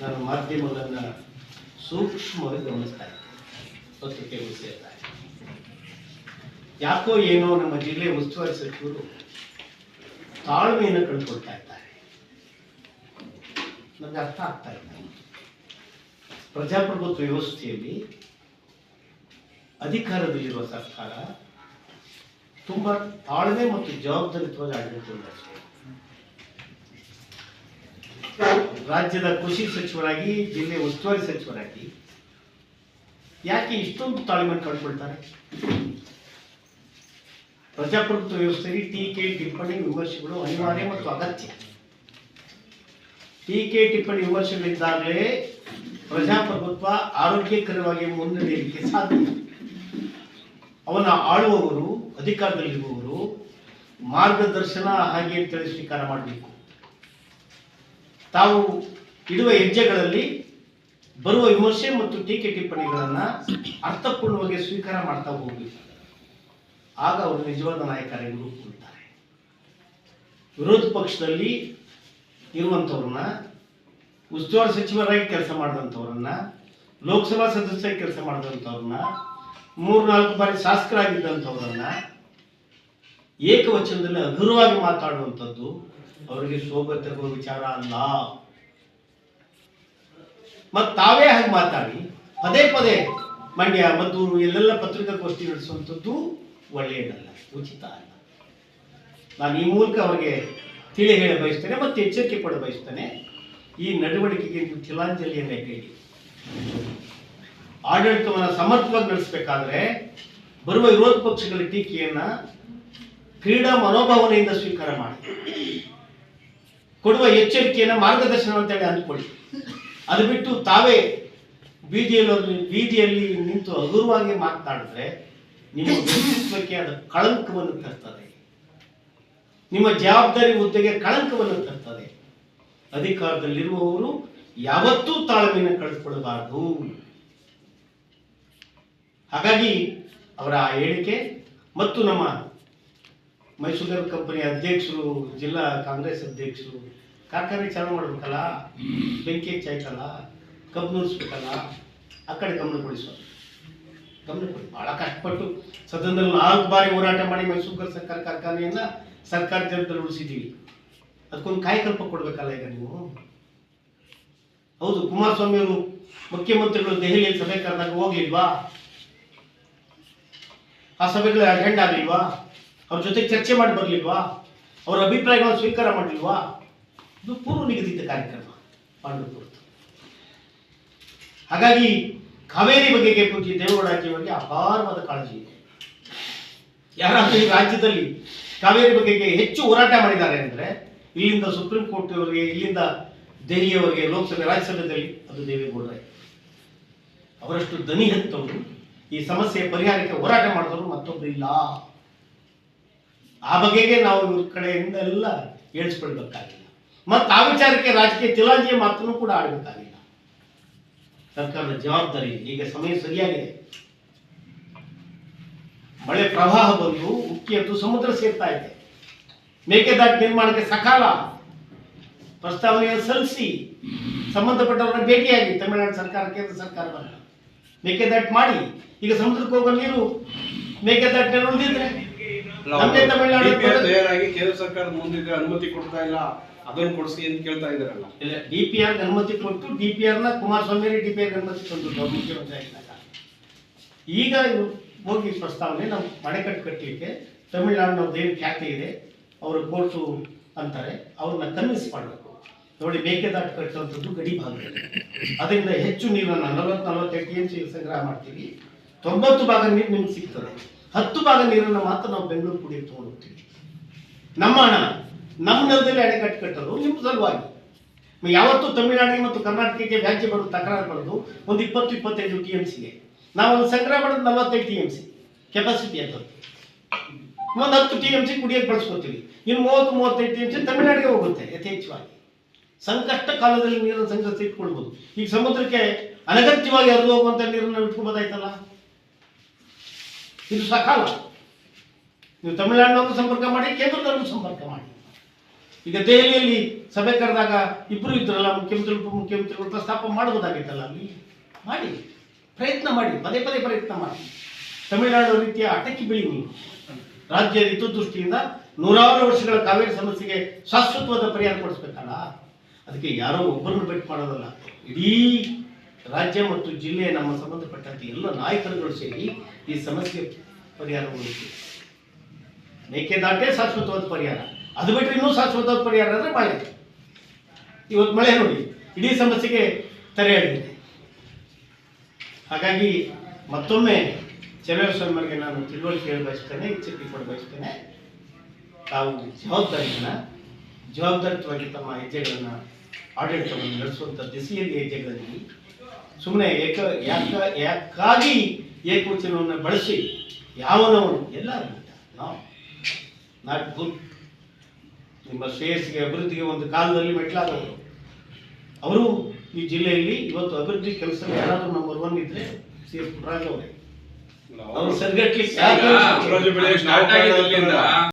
ನಾನು ಮಾಧ್ಯಮಗಳನ್ನು ಸೂಕ್ಷ್ಮವಾಗಿ ಗಮನಿಸ್ತಾ ಇದ್ದೇನೆ ಇದೆ. ಯಾಕೋ ಏನೋ ನಮ್ಮ ಜಿಲ್ಲೆಯ ಉಸ್ತುವಾರಿ ಸಚಿವರು ತಾಳ್ಮೆಯನ್ನು ಕಳ್ಕೊಳ್ತಾ ಇದ್ದಾರೆ. ನನಗೆ ಅರ್ಥ ಆಗ್ತಾ ಇಲ್ಲ. ಪ್ರಜಾಪ್ರಭುತ್ವ ವ್ಯವಸ್ಥೆಯಲ್ಲಿ ಅಧಿಕಾರದಲ್ಲಿರುವ ಸರ್ಕಾರ ತುಂಬಾ ತಾಳ್ಮೆ ಮತ್ತು ಜವಾಬ್ದಾರಿತ್ವದ ಆಡಳಿತ ನಡೆಸಬೇಕು ರಾಜ್ಯದ ಕೃಷಿ ಸಚಿವರಾಗಿ, ಜಿಲ್ಲೆ ಉಸ್ತುವಾರಿ ಸಚಿವರಾಗಿ, ಯಾಕೆ ಇಷ್ಟೊಂದು ತಾಳ್ಮೆ ಕಳ್ಕೊಳ್ತಾರೆ? ಪ್ರಜಾಪ್ರಭುತ್ವ ವ್ಯವಸ್ಥೆಯಲ್ಲಿ ಟೀಕೆ ಟಿಪ್ಪಣಿ ವಿಮರ್ಶೆಗಳು ಅನಿವಾರ್ಯ ಮತ್ತು ಅಗತ್ಯ. ಟೀಕೆ ಟಿಪ್ಪಣಿ ವಿಮರ್ಶೆಗಳಿದ್ದಾಗಲೇ ಪ್ರಜಾಪ್ರಭುತ್ವ ಆರೋಗ್ಯಕರವಾಗಿ ಮುನ್ನಡೆಯಲಿಕ್ಕೆ ಸಾಧ್ಯ. ಅವನ ಆಳುವವರು, ಅಧಿಕಾರದಲ್ಲಿರುವವರು ಮಾರ್ಗದರ್ಶನ ಹಾಗೆ ಅಂತೇಳಿ ಮಾಡಬೇಕು. ತಾವು ಇಡುವ ಹೆಜ್ಜೆಗಳಲ್ಲಿ ಬರುವ ವಿಮರ್ಶೆ ಮತ್ತು ಟೀಕೆ ಟಿಪ್ಪಣಿಗಳನ್ನ ಅರ್ಥಪೂರ್ಣವಾಗಿ ಸ್ವೀಕಾರ ಮಾಡ್ತಾ ಹೋಗಬೇಕು. ಆಗ ಅವರು ನಿಜವಾದ ನಾಯಕರೆಂದು ರೂಪುಗೊಳ್ತಾರೆ ವಿರೋಧ ಪಕ್ಷದಲ್ಲಿ ಇರುವಂಥವ್ರನ್ನ ಉಸ್ತುವಾರಿ ಸಚಿವರಾಗಿ ಕೆಲಸ ಮಾಡಿದಂಥವ್ರನ್ನ ಲೋಕಸಭಾ ಸದಸ್ಯರಾಗಿ ಕೆಲಸ ಮಾಡಿದಂಥವ್ರನ್ನ ಮೂರು ನಾಲ್ಕು ಬಾರಿ ಶಾಸಕರಾಗಿದ್ದಂಥವ್ರನ್ನ ಏಕವಚನದಲ್ಲಿ ಹಗುರವಾಗಿ ಮಾತಾಡುವಂಥದ್ದು ಅವರಿಗೆ ಶೋಭೆ ತಗೋ ವಿಚಾರ ಅಲ್ಲ. ಮತ್ತು ತಾವೇ ಹಾಗೆ ಮಾತಾಡಿ. ಪದೇ ಪದೇ ಮಂಡ್ಯ, ಮದ್ದೂರು, ಎಲ್ಲೆಲ್ಲ ಪತ್ರಿಕಾಗೋಷ್ಠಿ ನಡೆಸುವಂಥದ್ದು ಒಳ್ಳೆಯದಲ್ಲ, ಉಚಿತ ಅಲ್ಲ. ನಾನು ಈ ಮೂಲಕ ಅವರಿಗೆ ತಿಳಿ ಹೇಳ ಬಯಸ್ತೇನೆ, ಮತ್ತು ಎಚ್ಚರಿಕೆ ಕೊಡ ಬಯಸ್ತೇನೆ. ಈ ನಡವಳಿಕೆಗೆ ತಿಲಾಂಜಲಿಯನ್ನೇ ಕೇಳಿ ಆಡಳಿತವನ್ನು ಸಮರ್ಥವಾಗಿ ನಡೆಸಬೇಕಾದ್ರೆ ಬರುವ ವಿರೋಧ ಪಕ್ಷಗಳ ಟೀಕೆಯನ್ನ ಕ್ರೀಡಾ ಮನೋಭಾವನೆಯಿಂದ ಸ್ವೀಕಾರ ಮಾಡಿ. ಕೊಡುವ ಎಚ್ಚರಿಕೆಯನ್ನು ಮಾರ್ಗದರ್ಶನ ಅಂತೇಳಿ ಅಂದ್ಕೊಳ್ಳಿ. ಅದು ಬಿಟ್ಟು ತಾವೇ ಬೀದಿಯಲ್ಲಿ ಬೀದಿಯಲ್ಲಿ ನಿಂತು ಹಗುರವಾಗಿ ಮಾತನಾಡಿದ್ರೆ ನಿಮ್ಮ ವ್ಯಕ್ತಿತ್ವಕ್ಕೆ ಅದು ಕಳಂಕವನ್ನು ತರ್ತದೆ. ನಿಮ್ಮ ಜವಾಬ್ದಾರಿ ಹುದ್ದೆಗೆ ಕಳಂಕವನ್ನು ತರ್ತದೆ. ಅಧಿಕಾರದಲ್ಲಿರುವವರು ಯಾವತ್ತೂ ತಾಳ್ಮೆಯನ್ನು ಕಳೆದುಕೊಳ್ಳಬಾರದು. ಹಾಗಾಗಿ ಅವರ ಆ ಹೇಳಿಕೆ ಮತ್ತು ನಮ್ಮ ಮೈಸೂರು ಕಂಪನಿ ಅಧ್ಯಕ್ಷರು, ಜಿಲ್ಲಾ ಕಾಂಗ್ರೆಸ್ ಅಧ್ಯಕ್ಷರು, ಕಾರ್ಖಾನೆ ಚಾಲು ಮಾಡಬೇಕಲ್ಲ? ಬೆಂಕಿ ಹೆಚ್ಚಾಯ್ತಲ್ಲ? ಕಬ್ಬು ನುರಿಸ್ಬೇಕಲ್ಲ ಆ ಕಡೆ ಗಮನ ಕೊಡಿಸೋ ಗಮನ ಕೊಡಿ. ಬಹಳ ಕಷ್ಟಪಟ್ಟು ಸದನದಲ್ಲಿ ನಾಲ್ಕು ಬಾರಿ ಹೋರಾಟ ಮಾಡಿ ಮೈಸೂರು ಸರ್ಕಾರ ಕಾರ್ಖಾನೆಯನ್ನ ಸರ್ಕಾರ ಜನದಲ್ಲಿ ಉಳಿಸಿದ್ದೀವಿ. ಅದಕ್ಕೊಂದು ಕಾಯಕಲ್ಪ ಕೊಡ್ಬೇಕಲ್ಲ ಈಗ ನೀವು? ಹೌದು, ಕುಮಾರಸ್ವಾಮಿ ಅವರು ಮುಖ್ಯಮಂತ್ರಿಗಳು ದೆಹಲಿಯಲ್ಲಿ ಸಭೆ ಕರೆದಾಗ ಹೋಗ್ಲಿಲ್ವಾ? ಆ ಸಭೆಗಳ ಅಟೆಂಡ್ ಆಗಲಿಲ್ವಾ? ಅವ್ರ ಜೊತೆ ಚರ್ಚೆ ಮಾಡಿ ಬರಲಿಲ್ವಾ? ಅವರ ಅಭಿಪ್ರಾಯಗಳನ್ನು ಸ್ವೀಕಾರ ಮಾಡಲಿಲ್ವಾ? ಇದು ಪೂರ್ವ ನಿಗದಿತ ಕಾರ್ಯಕ್ರಮ ಪಾಂಡವಪುರದ್ದು ಹಾಗಾಗಿ ಕಾವೇರಿ ಬಗೆಗೆ ಪೂಜೆ ದೇವೇಗೌಡ ಬಗ್ಗೆ ಅಪಾರವಾದ ಕಾಳಜಿ ಇದೆ. ಯಾರಾದ್ರೂ ಈ ರಾಜ್ಯದಲ್ಲಿ ಕಾವೇರಿ ಬಗೆಗೆ ಹೆಚ್ಚು ಹೋರಾಟ ಮಾಡಿದ್ದಾರೆ ಅಂದ್ರೆ ಇಲ್ಲಿಂದ ಸುಪ್ರೀಂ ಕೋರ್ಟ್ ಅವರಿಗೆ ಇಲ್ಲಿಂದ ದೆಹಲಿಯವರೆಗೆ, ಲೋಕಸಭೆ, ರಾಜ್ಯಸಭೆಯಲ್ಲಿ ಅದು ದೇವೇಗೌಡರೇ ಅವರಷ್ಟು ದನಿ ಹತ್ತವರು ಈ ಸಮಸ್ಯೆ ಪರಿಹಾರಕ್ಕೆ ಹೋರಾಟ ಮಾಡಿದವರು ಮತ್ತೊಬ್ಬರು ಇಲ್ಲ. ಆ ಬಗೆಗೆ ನಾವು ಇವ್ರ ಕಡೆಯಿಂದ ಎಲ್ಲ ಹೇಳಿಸ್ಕೊಳ್ಬೇಕಾಗಿಲ್ಲ ಮತ್ತು ಆ ವಿಚಾರಕ್ಕೆ ರಾಜಕೀಯ ತಿಲಾಂಜಿಯ ಮಾತನ್ನು ಕೂಡ ಆಡಬೇಕಾಗಿಲ್ಲ. ಸರ್ಕಾರದ ಜವಾಬ್ದಾರಿ ಈಗ ಸಮಯ ಸರಿಯಾಗಿದೆ. ಮಳೆ ಪ್ರವಾಹ ಬಂದು ಉಕ್ಕಿ ಎದ್ದು ಸಮುದ್ರ ಸೇರ್ತಾ ಇದೆ. ಮೇಕೆದಾಟು ನಿರ್ಮಾಣಕ್ಕೆ ಸಕಾಲ. ಪ್ರಸ್ತಾವನೆಯನ್ನು ಸಲ್ಲಿಸಿ ಸಂಬಂಧಪಟ್ಟವರನ್ನ ಭೇಟಿಯಾಗಿ ತಮಿಳುನಾಡು ಸರ್ಕಾರ, ಕೇಂದ್ರ ಸರ್ಕಾರ ಬರಲ್ಲ ಮೇಕೆದಾಟು ಮಾಡಿ, ಈಗ ಸಮುದ್ರಕ್ಕೆ ಹೋಗೋ ನೀರು ಮೇಕೆದಾಟಿನಲ್ಲಿ ಉಳಿದಿದ್ರೆ ನಮ್ದೇ ತಮಿಳುನಾಡು DPR ತಯಾರಾಗಿ ಕೇಂದ್ರ ಸರ್ಕಾರ ಮುಂದಿದೆ ಅನುಮತಿ ಕೊಡ್ತಾ ಇಲ್ಲ. ಅದನ್ನ ಕೊಡಿಸಿ ಅಂತ ಕೇಳ್ತಾ ಇದಾರಲ್ಲ ಡಿ ಪಿ ಆರ್ ಅನುಮತಿ ಕೊಟ್ಟು ಡಿ ಪಿ ಆರ್ನ ಕುಮಾರಸ್ವಾಮಿ ಡಿ ಪಿ ಆರ್ ಅನುಮತಿ ತಂದು ಮುಖ್ಯಮಂತ್ರಿ ಆಗಿದ್ದಾಗ. ಈಗ ಇವ್ರು ಹೋಗಿ ಪ್ರಸ್ತಾವನೆ ನಾವು ಮಣೆಕಟ್ಟು ಕಟ್ಟಲಿಕ್ಕೆ ತಮಿಳುನಾಡಿನವ್ರದ್ದು ದೇವಿ ಖ್ಯಾತಿ ಇದೆ ಅವರು ಕೋರ್ಟು ಅಂತಾರೆ ಅವ್ರನ್ನ ಕನ್ವಿನ್ಸ್ ಮಾಡಬೇಕು. ನೋಡಿ ಮೇಕೆದಾಟು ಕಟ್ಟುವಂಥದ್ದು ಗಡಿ ಭಾಗದಲ್ಲಿ ಅದರಿಂದ ಹೆಚ್ಚು ನೀರನ್ನು ನಲವತ್ತು ನಲವತ್ತೆಂಟು ಎಂ ಸಿ ಸಂಗ್ರಹ ಮಾಡ್ತೀವಿ. ತೊಂಬತ್ತು ಭಾಗ ನೀರು ನಿಮ್ಗೆ ಸಿಗ್ತದೆ. ಹತ್ತು ಭಾಗ ನೀರನ್ನು ಮಾತ್ರ ನಾವು ಬೆಂಗಳೂರು ಕುಡಿಯಕ್ಕೆ ತಗೊಂಡು ಹೋಗ್ತೀವಿ ನಮ್ಮ ಹಣ, ನಮ್ಮ ನೆಲದಲ್ಲಿ ಅಣೆಕಟ್ಟು ಕಟ್ಟೋದು ನಿಮ್ಮ ಸಲುವಾಗಿ. ಯಾವತ್ತು ಯಾವತ್ತೂ ತಮಿಳುನಾಡಿಗೆ ಮತ್ತು ಕರ್ನಾಟಕಕ್ಕೆ ವ್ಯಾಜ್ಯ ಬರೋದು, ತಕರಾರು ಬರೋದು ಒಂದು ಇಪ್ಪತ್ತು, ಇಪ್ಪತ್ತೈದು ಟಿ ಎಂ ಸಿಗೆ. ನಾವು ಒಂದು ಸಂಗ್ರಹ ಮಾಡೋದು ನಲವತ್ತೈದು ಟಿ ಎಂ ಸಿ ಕೆಪಾಸಿಟಿ ಅಂತ. ಒಂದು ಹತ್ತು ಟಿ ಎಂ ಸಿ ಕುಡಿಯೋಕೆ ಬಳಸ್ಕೊತೀವಿ. ಇನ್ನು ಮೂವತ್ತು, ಮೂವತ್ತೈದು ಟಿ ಎಂ ಸಿ ತಮಿಳುನಾಡಿಗೆ ಹೋಗುತ್ತೆ ಯಥೇಚ್ಛವಾಗಿ. ಸಂಕಷ್ಟ ಕಾಲದಲ್ಲಿ ನೀರನ್ನು ಸಂಗ್ರಹಿಸಿ ಇಟ್ಕೊಳ್ಬೋದು. ಈಗ ಸಮುದ್ರಕ್ಕೆ ಅನಗತ್ಯವಾಗಿ ಹರಿದು ಹೋಗುವಂಥ ನೀರನ್ನು ಇಟ್ಕೋಬೋದಾಯ್ತಲ್ಲ? ಇದು ಸಕಾಲ ನೀವು ತಮಿಳುನಾಡಿನವರು ಸಂಪರ್ಕ ಮಾಡಿ ಕೇಂದ್ರದವ್ರನ್ನು ಸಂಪರ್ಕ ಮಾಡಿ. ಈಗ ದೆಹಲಿಯಲ್ಲಿ ಸಭೆ ಕರೆದಾಗ ಇಬ್ಬರು ಇದ್ರಲ್ಲ, ಮುಖ್ಯಮಂತ್ರಿ ಉಪಮುಖ್ಯಮಂತ್ರಿಗಳು ಪ್ರಸ್ತಾಪ ಮಾಡಬಹುದಾಗಿತ್ತಲ್ಲ ಅಲ್ಲಿ? ಮಾಡಿ. ಪ್ರಯತ್ನ ಮಾಡಿ, ಪದೇ ಪದೇ ಪ್ರಯತ್ನ ಮಾಡಿ. ತಮಿಳುನಾಡು ರೀತಿಯ ಅಟಕಿ ಬೀಳಿ ನೀವು ರಾಜ್ಯ ಹಿತದೃಷ್ಟಿಯಿಂದ ನೂರಾರು ವರ್ಷಗಳ ಕಾವೇರಿ ಸಮಸ್ಯೆಗೆ ಶಾಶ್ವತವಾದ ಪರಿಹಾರ ಕೊಡಿಸ್ಬೇಕಲ್ಲ? ಅದಕ್ಕೆ ಯಾರೋ ಒಬ್ಬರನ್ನು ಭೇಟಿ ಮಾಡೋದಲ್ಲ. ಇಡೀ ರಾಜ್ಯ ಮತ್ತು ಜಿಲ್ಲೆಯ ನಮ್ಮ ಸಂಬಂಧಪಟ್ಟಂತೆ ಎಲ್ಲ ನಾಯಕರುಗಳು ಸೇರಿ ಈ ಸಮಸ್ಯೆ ಪರಿಹಾರ ಹುಡುಕಿ ಮೇಕೆದಾಟೆ ಶಾಶ್ವತವಾದ ಪರಿಹಾರ. ಅದು ಬಿಟ್ಟರೆ ಇನ್ನೂ ಶಾಶ್ವತವಾದ ಪರಿಹಾರ ಅಂದರೆ ಮಳೆ. ಇವತ್ತು ಮಳೆ ನೋಡಿ, ಇಡೀ ಸಮಸ್ಯೆಗೆ ತೆರೆ ಹೇಳಿದೆ ಹಾಗಾಗಿ ಮತ್ತೊಮ್ಮೆ ಚಂದ್ರಸ್ವಾಮಿಯವರಿಗೆ ನಾನು ತಿಳುವಳಿಕೆ ಹೇಳ ಬಯಸ್ತೇನೆ, ಎಚ್ಚರಿಕೆ ಕೊಡ ಬಯಸ್ತೇನೆ. ತಾವು ಜವಾಬ್ದಾರಿಯನ್ನು ಜವಾಬ್ದಾರಿತವಾಗಿ ತಮ್ಮ ಹೆಜ್ಜೆಗಳನ್ನು ಆಡಳಿತವನ್ನು ನಡೆಸುವಂಥ ದಿಸೆಯಲ್ಲಿ ಹೆಜ್ಜೆಗಳಲ್ಲಿ ಸುಮ್ಮನೆ ಏಕ ಯಾಕ ಯಾಕಾಗಿ ಏಕವಚನವನ್ನು ಬಳಸಿ ಯಾವನವನು? ಎಲ್ಲರೂ ನಾವು ನಾಟ್ ಗುಡ್ ನಿಮ್ಮ ಶ್ರೇಯಸ್ಸಿಗೆ ಅಭಿವೃದ್ಧಿಗೆ ಒಂದು ಕಾಲದಲ್ಲಿ ಮೆಟ್ಲಾದವರು. ಅವರು ಈ ಜಿಲ್ಲೆಯಲ್ಲಿ ಇವತ್ತು ಅಭಿವೃದ್ಧಿ ಕೆಲಸ ಯಾರಾದರೂ ನಂಬರ್ ಒನ್ ಇದ್ರೆ ಸಿ ಎಸ್ ಪುಟ್ಟರಾಜ್ ಅವರೇ. ಅವರು ಸರಿಗಟ್ಲಿಕ್ಕೆ